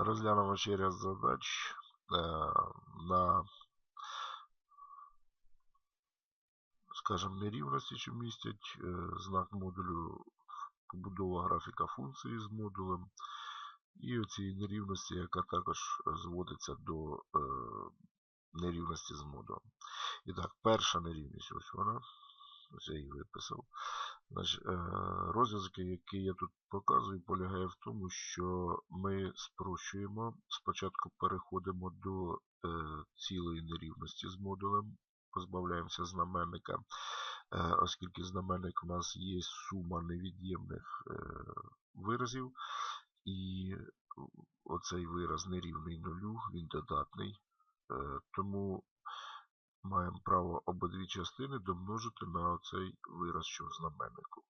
Розглянемо ще ряд задач е, на, скажімо, нерівності, що містять е, знак модулю побудова графіка функції з модулем. І оцієї нерівності, яка також зводиться до е, нерівності з модулем. І так, перша нерівність, ось вона. Ось я її виписав. Е, Розв'язок, який я тут показую, полягає в тому, що ми спрощуємо. Спочатку переходимо до е, цілої нерівності з модулем, позбавляємося знаменника, е, оскільки знаменник у нас є сума невід'ємних виразів. І оцей вираз нерівний нулю, він додатний. Тому маємо право обидві частини домножити на оцей вираз, що в знаменнику.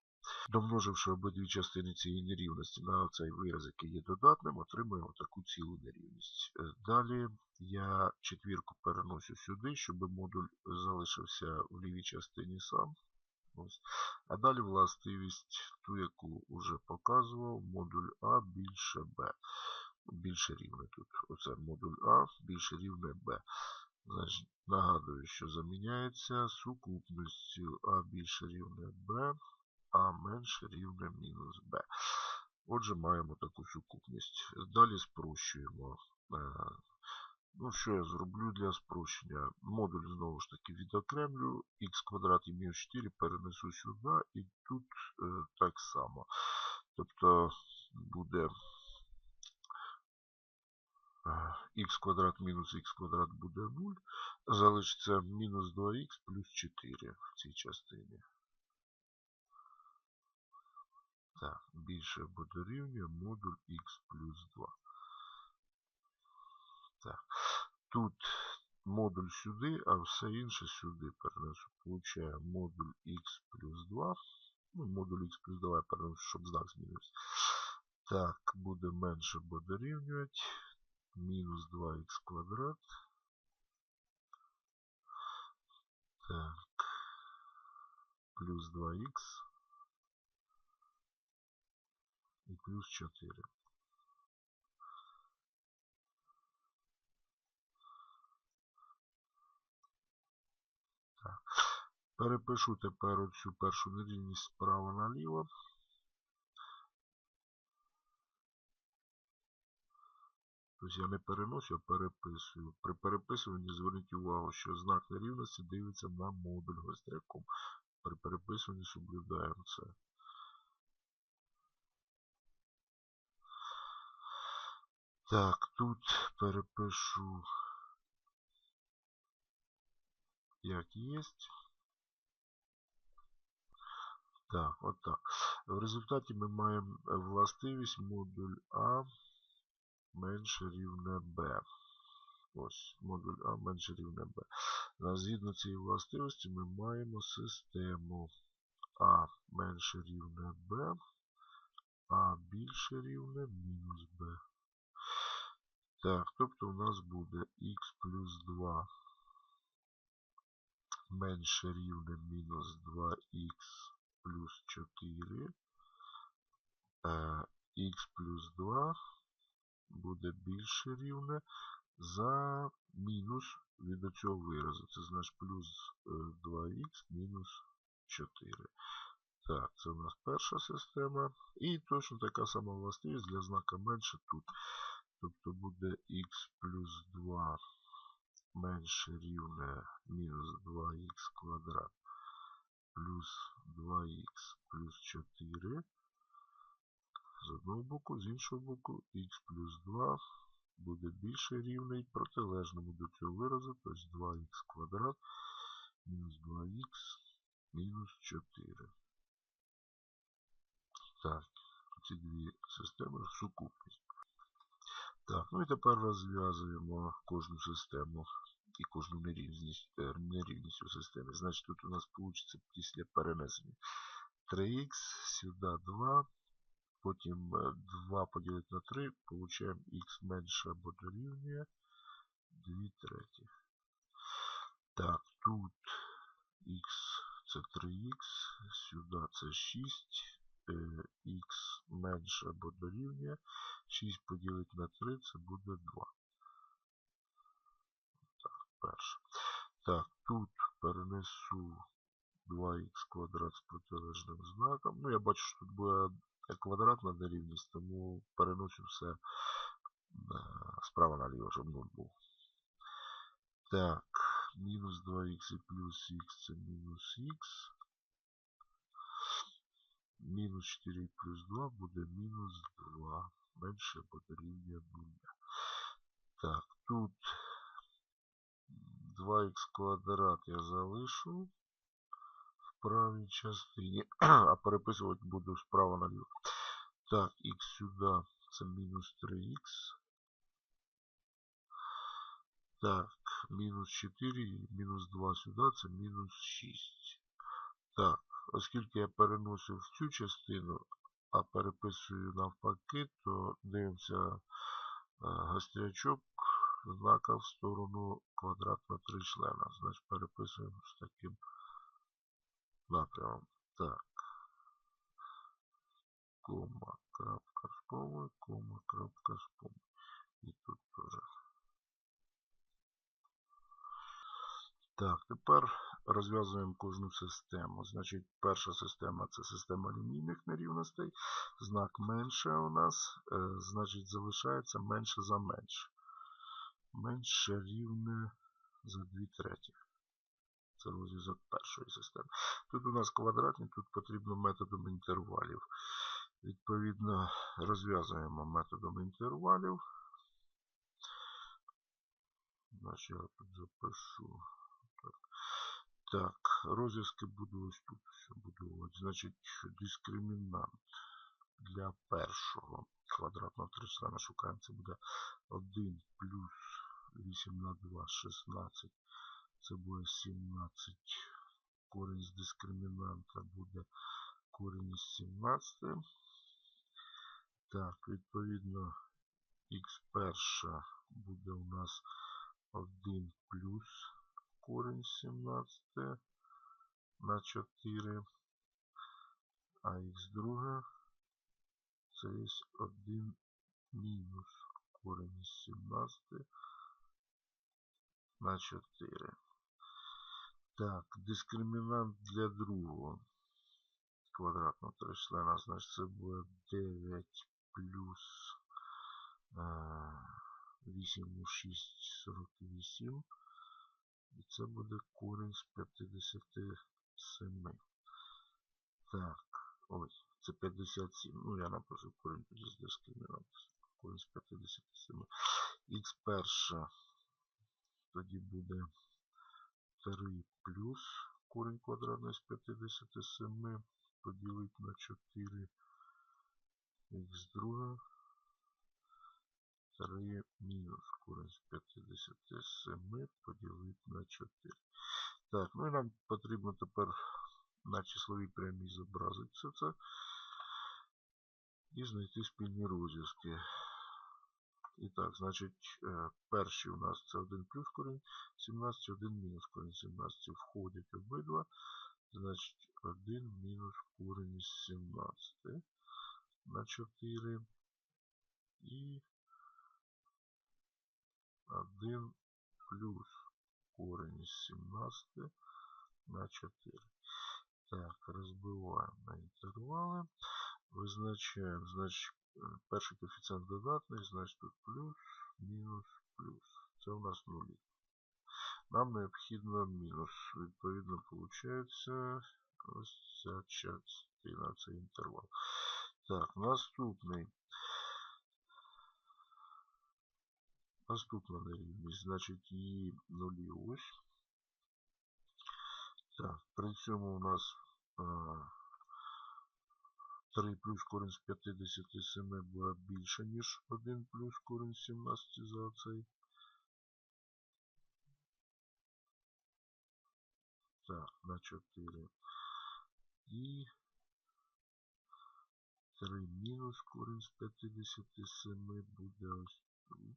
Домноживши обидві частини цієї нерівності на цей вираз, який є додатним, отримуємо таку цілу нерівність. Е, далі я четвірку переношу сюди, щоб модуль залишився в лівій частині сам. Ось. А далі властивість, ту, яку вже показував, модуль А більше Б. Більше рівне тут. Оце модуль А більше рівне Б. Нагадую, що заміняється сукупністю А більше рівне Б, А менше рівне мінус Б. Отже, маємо таку сукупність. Далі спрощуємо. Е, ну, Що я зроблю для спрощення? Модуль знову ж таки відокремлю, х квадрат і мінус 4 перенесу сюди, і тут е, так само. Тобто буде х квадрат мінус х квадрат буде 0. Залишиться мінус 2х плюс 4 в цій частині. Так, більше буде дорівнює модуль х плюс 2. Так. Тут модуль сюди, а все інше сюди перенесу. Получаємо модуль х плюс 2. Ну, модуль х плюс 2 я перенесу, щоб знак змінився. Так, буде менше буде дорівнювати минус 2х квадрат. Так. Плюс 2х. И плюс 4. Так. Перепишу тепер оцю першу нерівність справа наліво. Тобто я не переношу, а переписую. При переписуванні зверніть увагу, що знак нерівності дивиться на модуль гостряком. При переписуванні соблюдаємо це. Так, тут перепишу, як є. Так, отак. В результаті ми маємо властивість модуль А менше рівне b. Ось, модуль А менше рівне b. Згідно цієї властивості ми маємо систему А менше рівне b, А більше рівне мінус b. Так, тобто у нас буде х плюс 2 менше рівне мінус 2х плюс 4. Х плюс 2 буде більше рівне за мінус від цього виразу. Це значить плюс 2х е, мінус 4. Так, це у нас перша система. І точно така сама властивість для знака менше тут. Тобто буде х плюс 2 менше рівне мінус 2х квадрат плюс 2х плюс 4 з одного боку, з іншого боку, х плюс 2 буде більше рівний протилежному до цього виразу, тобто 2х квадрат мінус 2х мінус 4. Так, ці дві системи в сукупність. Так, ну і тепер розв'язуємо кожну систему і кожну нерівність, е, нерівність у системі. Значить, тут у нас вийде після перенесення 3х, сюди 2. Потім 2 поділити на 3, получаємо х менше або дорівнює 2 третіх. Так, тут х це 3х, сюди це 6, х менше або дорівнює. 6 поділити на 3 це буде 2. Так, перше. Так, тут перенесу 2х квадрат з протилежним знаком. Ну, я бачу, що тут буде квадратна нерівність, тому переношу все е, справа наліво, щоб 0 був. Так, мінус 2х і плюс х це мінус х. Мінус 4 плюс 2 буде мінус 2. Менше або дорівнює 0. Так, тут 2х квадрат я залишу правій частині, а переписувати буду справа наліво. Так, х сюди це мінус 3х. Так, мінус 4 і мінус 2 сюди це мінус 6. Так, оскільки я переносив в цю частину, а переписую навпаки, то дивимося гострячок знака в сторону квадратного тричлена. Значить переписуємо з таким напрямом. Так. Кома, крапка помою, кома, крапка помою. І тут теж. Так, тепер розв'язуємо кожну систему. Значить, перша система це система лінійних нерівностей. Знак менше у нас, е, значить, залишається менше за менше. Менше рівне за 2 треті. Це розв'язок першої системи. Тут у нас квадратні, тут потрібно методом інтервалів. Відповідно, розв'язуємо методом інтервалів. Значить, я тут запишу. Так, розв'язки буду ось тут будувати. Значить, дискримінант для першого квадратного тричлена шукаємо. Це буде 1 плюс 8 на 2, 16. Це буде 17. Корінь з дискримінанта буде корінь із 17. Так, відповідно, х перша буде у нас 1 плюс корінь 17 на 4. А х друге це є 1 мінус корінь із 17 на 4. Так, дискримінант для другого квадратного тричлена, значить це буде 9 плюс 8 у 6, 48. І це буде корінь з 57. Так, ось, це 57. Ну, я напишу корінь з дискримінанту. Корінь з 57. Х перша тоді буде 3 плюс корінь квадратний з 57 поділити на 4 х друге 3 мінус корінь з 57 поділити на 4. Так, ну і нам потрібно тепер на числовій прямій зобразити все це і знайти спільні розв'язки. І так, значить, перший у нас це 1 плюс корінь 17, 1 мінус корінь 17. Входять обидва. Значить, 1 мінус корінь із 17 на 4. І 1 плюс корінь із 17 на 4. Так, розбиваємо на інтервали. Визначаємо, значить, перший коефіцієнт додатний, значить тут плюс, мінус, плюс. Це у нас нулі. Нам необхідно мінус. Відповідно, виходить ось ця частина, цей інтервал. Так, наступний. Наступна нерівність, значить її нулі ось. Так, при цьому у нас а, 3 плюс корінь з 57 буде більше, ніж 1 плюс корінь з 17 за цей. Так, на 4. І 3 мінус корінь з 57 буде ось тут.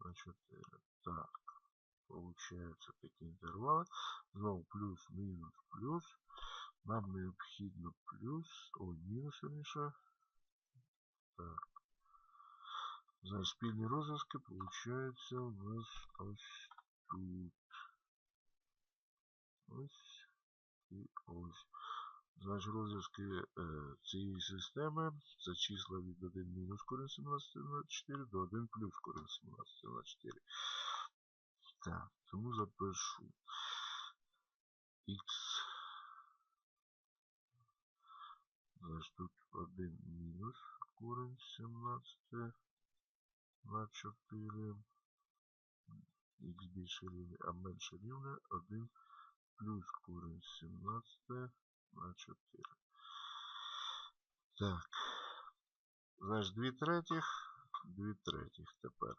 На 4. Так. Получаються такі інтервали. Знову плюс, мінус, плюс. Нам необхідно плюс, ой, мінус верніше. Так. Значить, спільні розв'язки получаються у нас ось тут. Ось і ось. Значить, розв'язки е, цієї системи це числа від 1 мінус корінь 17 на 4 до 1 плюс корінь 17 на 4. Так, тому запишу x. Значить, тут 1 мінус корінь 17 на 4. Х більше рівне, а менше рівне 1 плюс корінь 17 на 4. Так. Значить, 2 третіх. 2 третіх тепер.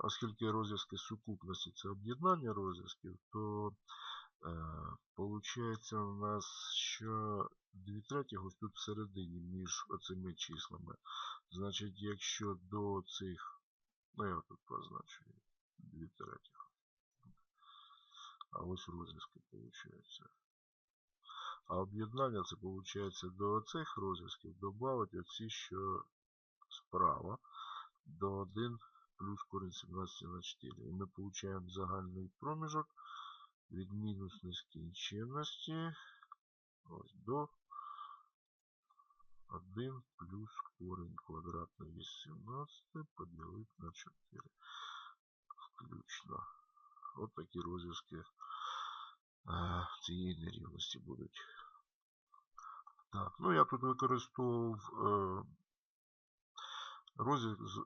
Оскільки розв'язки сукупності це об'єднання розв'язків, то Получається у нас, що 2 третіх тут всередині між оцими числами. Значить, якщо до цих, ну я тут позначу 2 третіх. А ось розв'язки виходить. А об'єднання це виходить до цих розв'язків додати оці, що справа, до 1 плюс корінь 17 на 4. І ми отримуємо загальний проміжок від мінус нескінченності ось до 1 плюс корінь квадратний із 17 поділити на 4. Включно. От такі розв'язки цієї нерівності будуть. Так, ну я тут використовував е,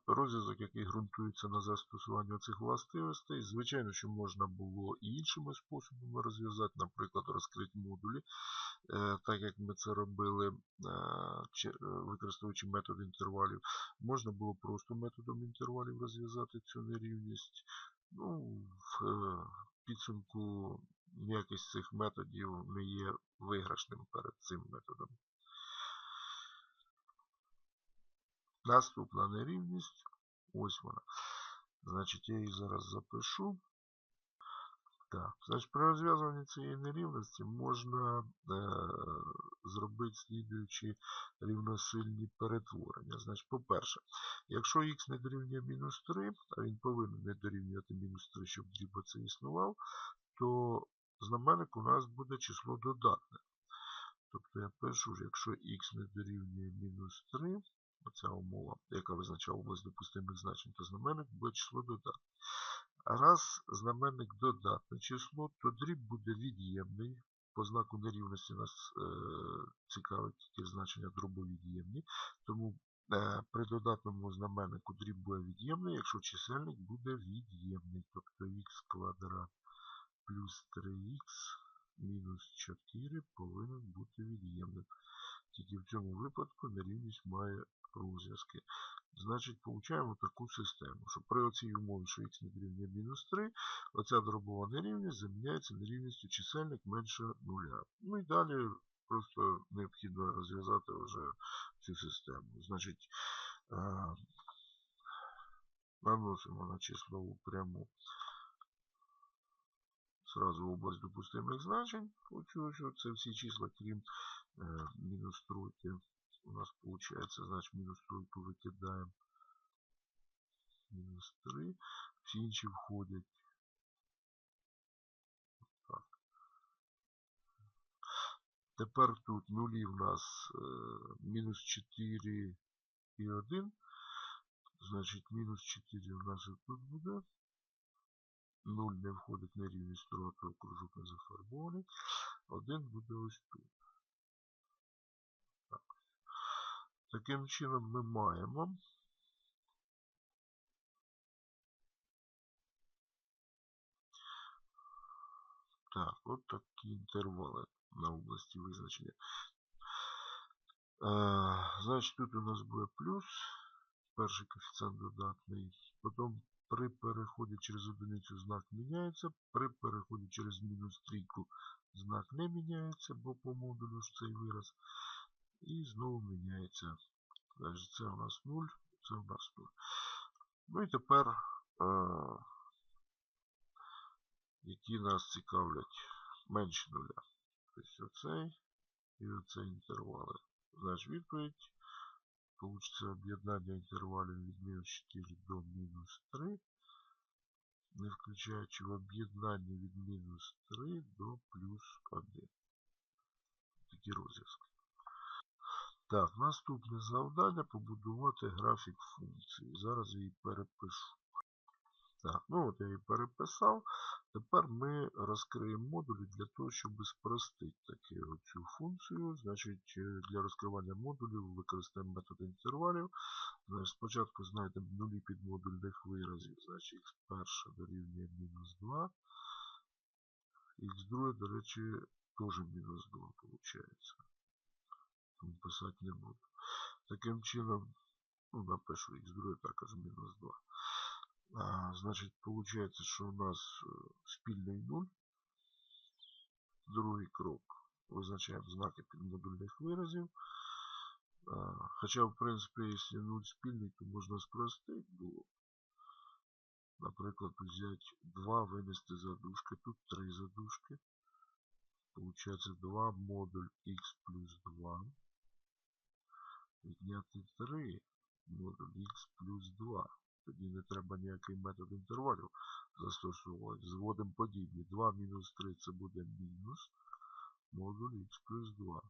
розв'язок, який ґрунтується на застосуванні цих властивостей. Звичайно, що можна було і іншими способами розв'язати, наприклад, розкрити модулі, е, так як ми це робили, е, використовуючи метод інтервалів. Можна було просто методом інтервалів розв'язати цю нерівність. Ну, В підсумку ніякий цих методів не є виграшним перед цим методом. Наступна нерівність. Ось вона. Значить, я її зараз запишу. Так, значить, При розв'язуванні цієї нерівності можна е, зробити слідуючі рівносильні перетворення. Значить, По-перше, якщо х не дорівнює мінус 3, а він повинен не дорівнювати мінус 3, щоб дріб це існував, то знаменник у нас буде число додатне. Тобто я пишу, якщо х не дорівнює мінус 3, оця умова, яка визначає область допустимих значень, то знаменник буде число додатне. Раз знаменник додатне число, то дріб буде від'ємний. По знаку нерівності нас е, цікавить тільки значення дробовід'ємні. Тому е, при додатному знаменнику дріб буде від'ємний, якщо чисельник буде від'ємний. Тобто х квадрат плюс 3х мінус 4 повинен бути від'ємним. Тільки в цьому випадку нерівність має розв'язки. Значить, получаємо таку систему, що при оцій умові, що х не дорівнює мінус 3, оця дробова нерівність заміняється нерівністю чисельник менше нуля. Ну і далі просто необхідно розв'язати вже цю систему. Значить, наносимо на числову пряму сразу область допустимих значень. Оцю, це всі числа, крім е, мінус тройки у нас получается, значит, минус тройку викидаємо. Мінус 3. Всі інші входять. Так. Тепер тут нулі в нас е, мінус 4 і 1. Значить, мінус 4 у нас і тут буде. 0 не входить на рівність строка, кружок не зафарбований. 1 буде ось тут. Таким чином ми маємо так, от такі інтервали на області визначення. А, значить, тут у нас буде плюс, перший коефіцієнт додатний. Потім при переході через одиницю знак міняється, при переході через мінус трійку знак не міняється, бо по модулю ж цей вираз. І знову міняється. Значить, Це у нас 0, це у нас 0. Ну і тепер, е, які нас цікавлять менше нуля. Тобто оцей і оцей інтервали. Значить відповідь. Получиться об'єднання інтервалів від мінус 4 до мінус 3, не включаючи в об'єднанні від мінус 3 до плюс 1. Такі розв'язки. Так, наступне завдання побудувати графік функції. Зараз її перепишу. Так, ну от я її переписав. Тепер ми розкриємо модулі для того, щоб спростити таки цю функцію. Значить, е, для розкривання модулів використаємо метод інтервалів. Значить, спочатку знайдемо нулі підмодульних виразів. Значить, х перше дорівнює мінус 2. Х друге, до речі, теж мінус 2 виходить. Тому писати не буду. Таким чином, ну, напишу х друге також мінус 2. А, значить, получается, що у нас е, спільний 0. Другий крок. Визначаємо знаки підмодульних виразів. А, Хоча, в принципі, якщо 0 спільний, то можна спростити було. Наприклад, взяти 2, винести задушки. Тут 3 задушки. Получається 2 модуль х плюс 2. Відняти 3 модуль х плюс 2. Тоді не треба ніякий метод інтервалів застосовувати. Зводимо подібні. 2 мінус 3 це буде мінус модуль х плюс 2.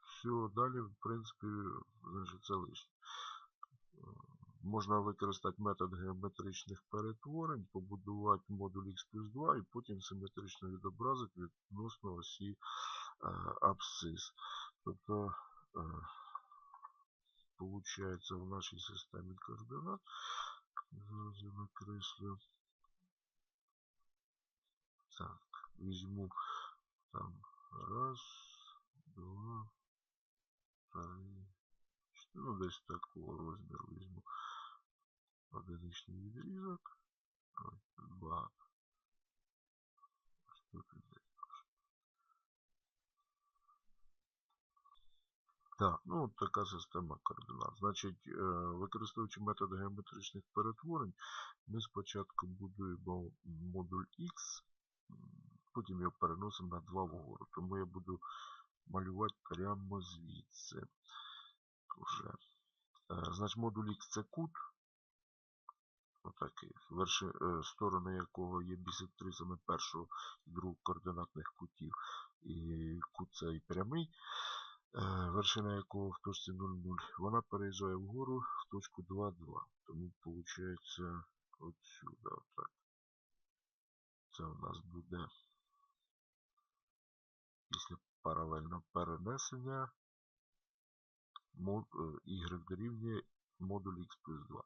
Все, далі, в принципі, значить, це лишнє. Можна використати метод геометричних перетворень, побудувати модуль х плюс 2 і потім симетрично відобразити відносно осі е, абсцис. Тобто, получается в нашей системе координат. Зараз я накреслю. Так, візьму там раз, два, три, чотири. Ну, десь такого розміру візьму одиничний відрізок. Ось тут Так, ну така система координат. Значить, е, використовуючи метод геометричних перетворень, ми спочатку будуємо модуль X, потім його переносимо на 2 вгору. Тому я буду малювати прямо звідси. Уже. Е, значить, модуль X це кут. Отакий, верши, е, сторони якого є бісектрисами першого і другого координатних кутів. І кут цей прямий. Вершина якого в точці 0,0, вона переїжджає вгору в точку 2,2. Тому виходить отсюда. Отак. Це у нас буде після паралельного перенесення е, y дорівнює модуль x плюс 2.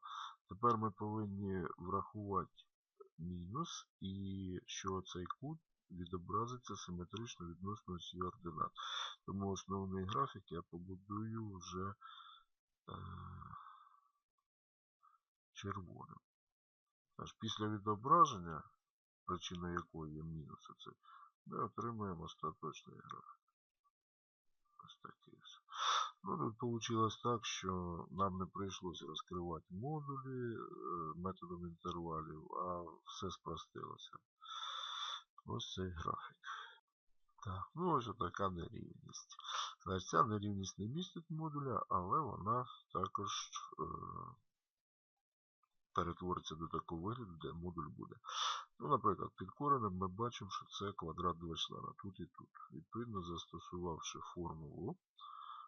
Тепер ми повинні врахувати мінус і що цей кут відобразиться симетрично відносно осі ординат. Тому основний графік я побудую вже е, червоним. Аж після відображення, причина якої є мінус, оце, ми отримаємо остаточний графік. Ось такий. Ну, тут вийшло так, що нам не прийшлося розкривати модулі е, методом інтервалів, а все спростилося. Ось цей графік. Так, ну ось така нерівність. Значить, Ця нерівність не містить модуля, але вона також е, перетвориться до такого вигляду, де модуль буде. Ну, Наприклад, під коренем ми бачимо, що це квадрат двочлена тут і тут. Відповідно, застосувавши формулу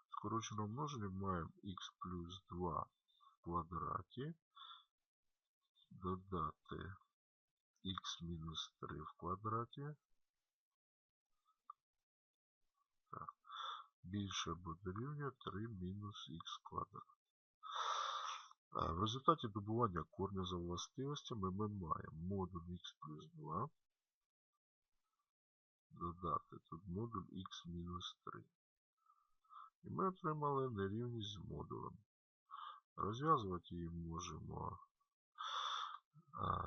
скороченого множення, маємо х плюс 2 в квадраті, додати х мінус 3 в квадраті. Так. Більше буде дорівнює 3 мінус х квадрат. В результаті добування корня за властивостями ми маємо модуль х плюс 2. Додати тут модуль х мінус 3. І ми отримали нерівність з модулем. Розв'язувати її можемо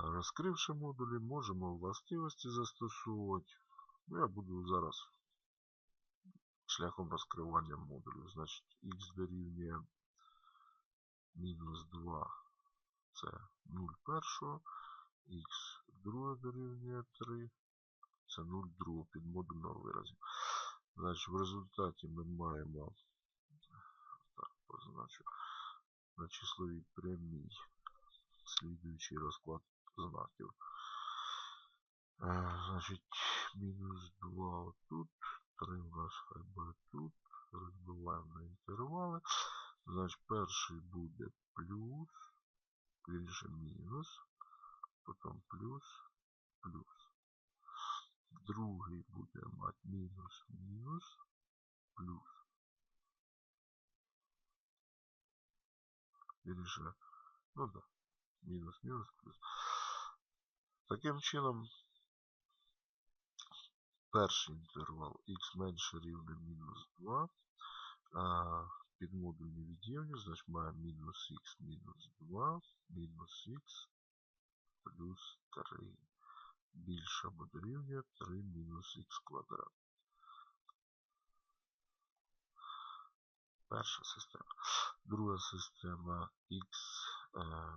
Розкривши модулі, можемо властивості застосовувати. Ну, Я буду зараз шляхом розкривання модулів. Значить, х дорівнює мінус 2 це 0 першого, х друге дорівнює 3, Це 0 другого підмодульного виразу. Значить, в результаті ми маємо так, позначу на числовій прямій слідуючий розклад знаків. Значить, мінус 2 отут, 3 у нас буде тут. Розбиваємо на інтервали. Значить, перший буде плюс, більше мінус, потім плюс, плюс. Другий буде мати мінус, мінус, плюс. Вірніше, ну да, мінус, мінус, плюс. Таким чином, перший інтервал x менше рівне мінус 2, а підмодульні від'ємні, значить маємо мінус х мінус 2, мінус х плюс 3. Більше або дорівнює 3 мінус х квадрат. Перша система. Друга система х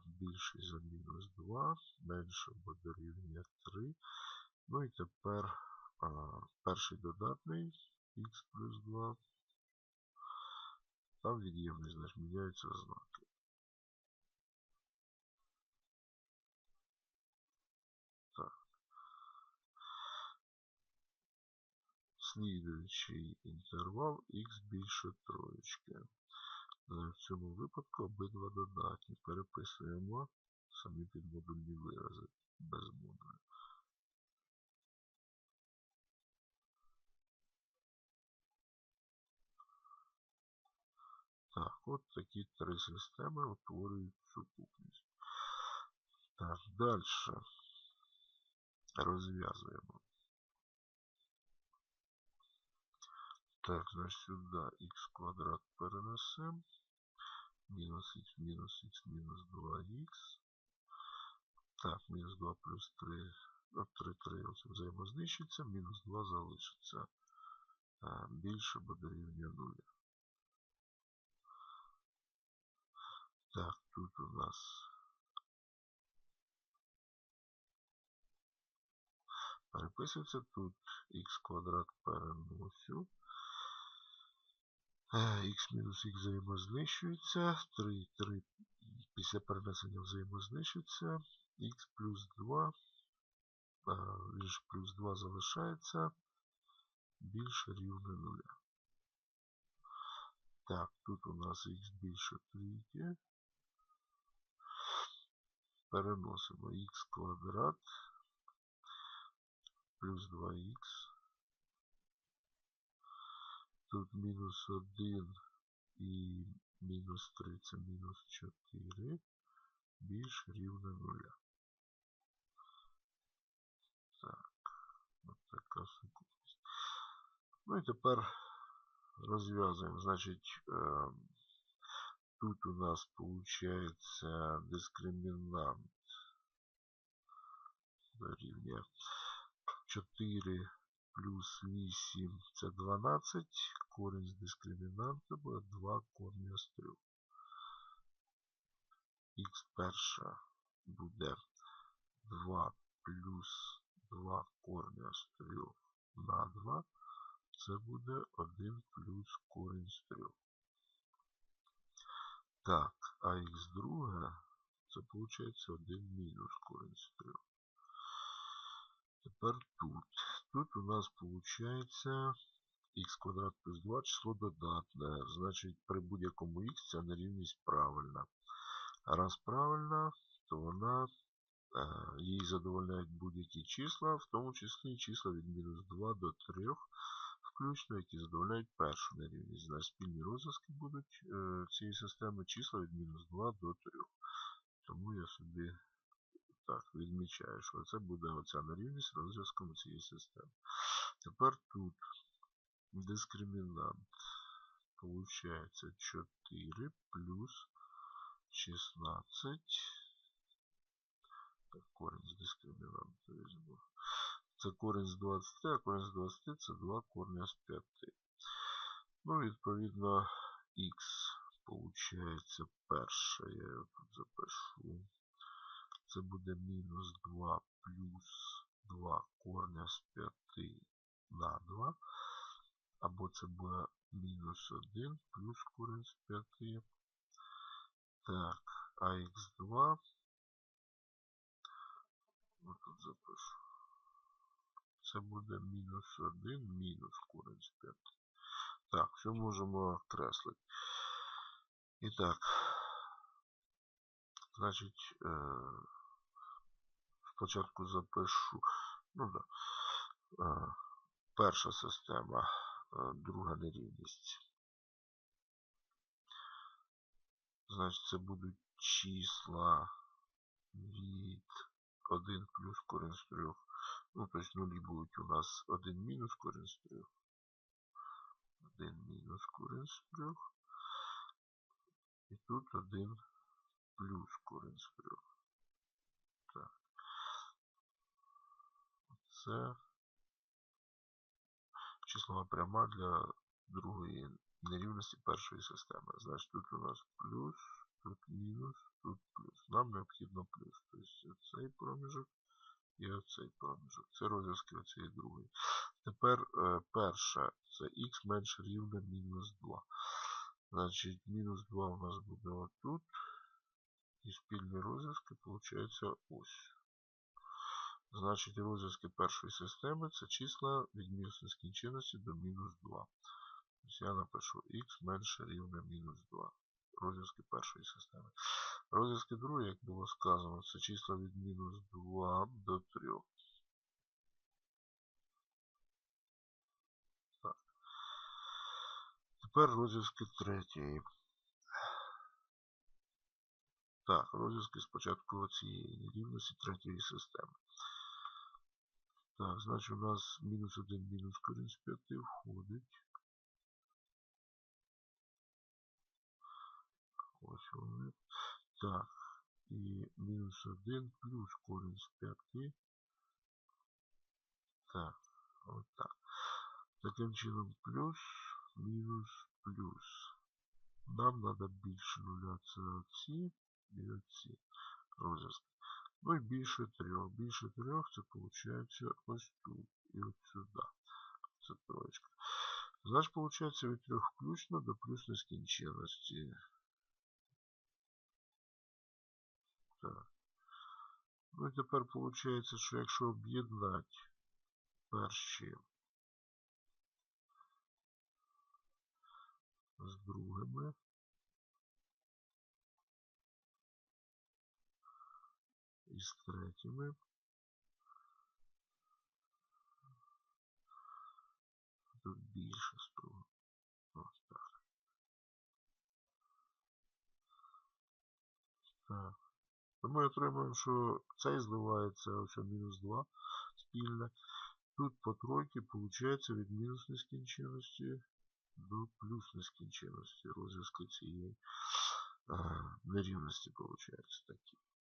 більше за мінус 2, менше або дорівнює 3. Ну і тепер е, перший додатний х плюс 2. Там від'ємний, значить міняються знаки. Так. Слідуючий інтервал х більше троєчки. В цьому випадку обидва додатні. Переписуємо самі підмодульні вирази без модулю. Так, от такі три системи утворюють сукупність. Так, далі розв'язуємо. Так, значить сюди х квадрат перенесемо. Мінус х, мінус х, мінус 2х. Так, мінус 2 плюс 3. Ну, 3, 3 ось взаємознищиться, мінус 2 залишиться. А, більше буде рівня 0. Так, тут у нас переписується, тут х квадрат переносю. Х мінус х взаємознищується. 3, 3 після перенесення взаємознищується. Х плюс 2. Лише плюс 2 залишається. Більше рівне 0. Так, тут у нас х більше трійки. Переносимо х квадрат плюс 2х. Тут мінус 1 і мінус 3 це мінус 4. Більш рівне 0. Так, от така сукупність. Ну і тепер розв'язуємо. Значить, е, тут у нас получається дискримінант дорівнює 4 плюс 8 це 12. Корінь з дискримінанта буде 2 корня з 3. Х перша буде 2 плюс 2 корня з 3 на 2. Це буде 1 плюс корінь з 3. Так, а х друге, це виходить 1 мінус корінь з 3. Тепер тут. Тут у нас получається х квадрат плюс 2 число додатне. Значить, при будь-якому х ця нерівність правильна. Раз правильна, то вона їй задовольняють будь-які числа, в тому числі числа від мінус 2 до 3, включно, які задовольняють першу нерівність. Значить, спільні розв'язки будуть цієї системи числа від мінус 2 до 3. Тому я собі так, відмічаю, що це буде оця нерівність розв'язком цієї системи. Тепер тут дискримінант получається 4 плюс 16. Так, корінь з дискримінанту візьму. Це корінь з 20, а корінь з 20 це 2 корня з 5. Ну, відповідно, х получається перше. Я його тут запишу. Це буде мінус 2 плюс 2 корня з 5 на 2. Або це буде мінус 1 плюс корінь з 5. Так, а х2. Тут запишу. Це буде мінус 1 мінус корінь з 5. Так, все можемо окреслити. І так, значить, е, спочатку запишу, ну да, е, перша система, е, друга нерівність. Значить, це будуть числа від 1 плюс корінь з 3. Ну, тобто нулі будуть у нас 1 мінус корінь з 3. 1 мінус корінь з 3. І тут 1 плюс корінь з 3. Так. Це числова пряма для другої нерівності першої системи. Значить, тут у нас плюс, тут мінус, тут плюс. Нам необхідно плюс. Тобто цей проміжок і оцей проміжок. Це розв'язки оцієї другої. Тепер е, перше, це х менше рівне мінус 2. Значить, мінус 2 у нас буде отут. І спільні розв'язки, виходить, ось. Значить, розв'язки першої системи це числа від мінус нескінченності до мінус 2. Тобто я напишу х менше рівне мінус 2. Розв'язки першої системи. Розв'язки другої, як було сказано, це числа від мінус 2 до 3. Так. Тепер розв'язки третьої. Так, розв'язки спочатку цієї нерівності третьої системи. Так, значить у нас мінус 1 мінус корінь з 5 входить. Ось вони. Так. І мінус 1 плюс корінь з 5. Так, от так. Таким чином плюс, мінус, плюс. Нам треба більше нуля. Це оці і оці розв'язки. Ну і більше трьох. Більше трьох це виходить ось тут і от сюди. Це троєчка. Значить, виходить від трьох включно до плюс нескінченності. Так. Ну і тепер виходить, що якщо об'єднати перші з другими, третіми, тут більше з. Ось так. Так. Ми отримуємо, що цей зливається ось мінус 2 спільне. Тут по тройці виходить від мінус нескінченності до плюс нескінченності розв'язки цієї а, нерівності, виходить такі.